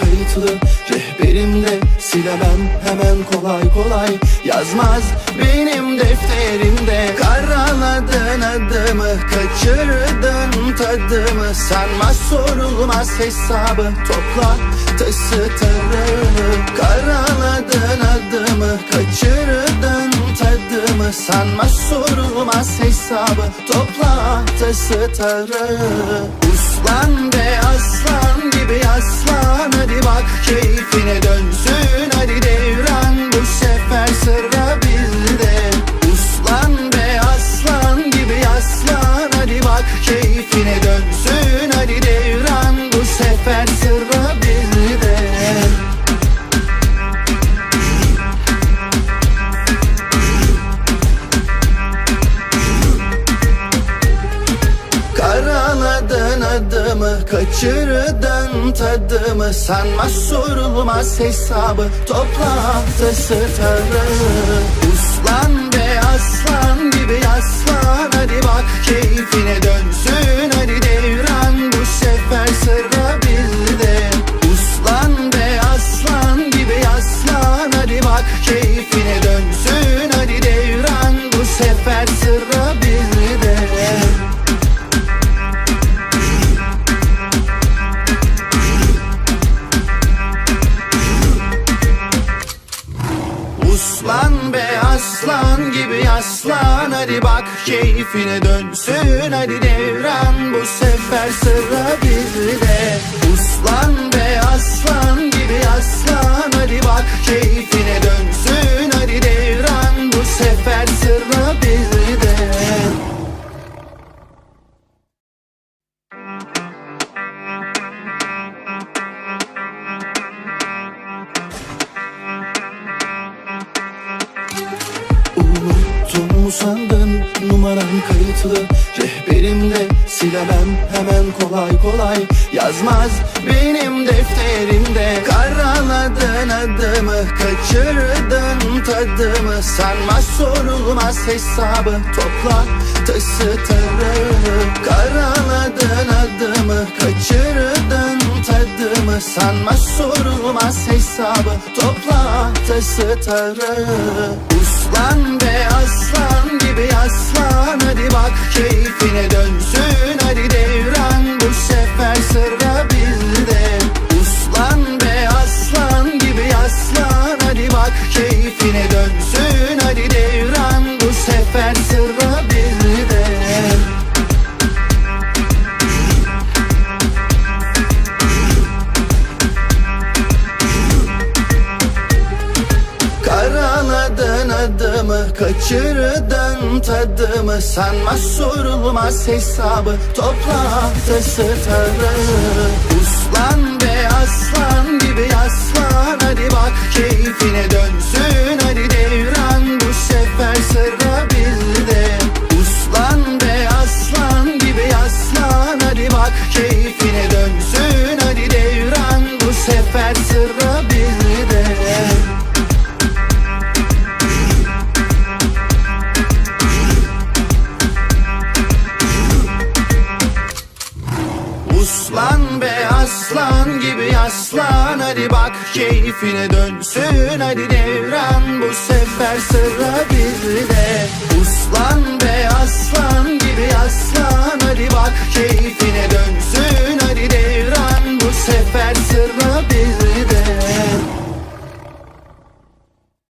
kayıtlı. Rehberimde silemem hemen kolay kolay. Yazmaz benim defterimde Karaladın adımı kaçırdın tadımı. Sanma sorulmaz hesabı topla ısıtırım Karaladın adımı Kaçırdın tadımı. Sanma sorulmaz hesabı Topla ısıtırım Uslan be Kaçırdın tadımı. Sanma sorulmaz hesabı. Topla ısıtırı Uslan be aslan gibi aslan. Hadi bak keyfine dönsün aslan gibi aslan. Hadi bak keyfine dönsün Hadi devran. Bu sefer sıra bizde mu sandın numaran kayıtlı. Rehberimde silemem hemen kolay kolay Yazmaz. Benim defterimde Karaladın adımı kaçırdın tadımı. Sanma sorulmaz hesabı topla ısıtırım Karaladın adımı kaçırdın tadımı. Sanma sorulmaz hesabı topla ısıtırım Uslan be Kaçırdın tadımı Sanma sorulmaz hesabı. Topla ısıtırım Uslan be aslan gibi aslan aslan gibi aslan. Hadi bak keyfine dönsün Hadi devran. Bu sefer sıra bizde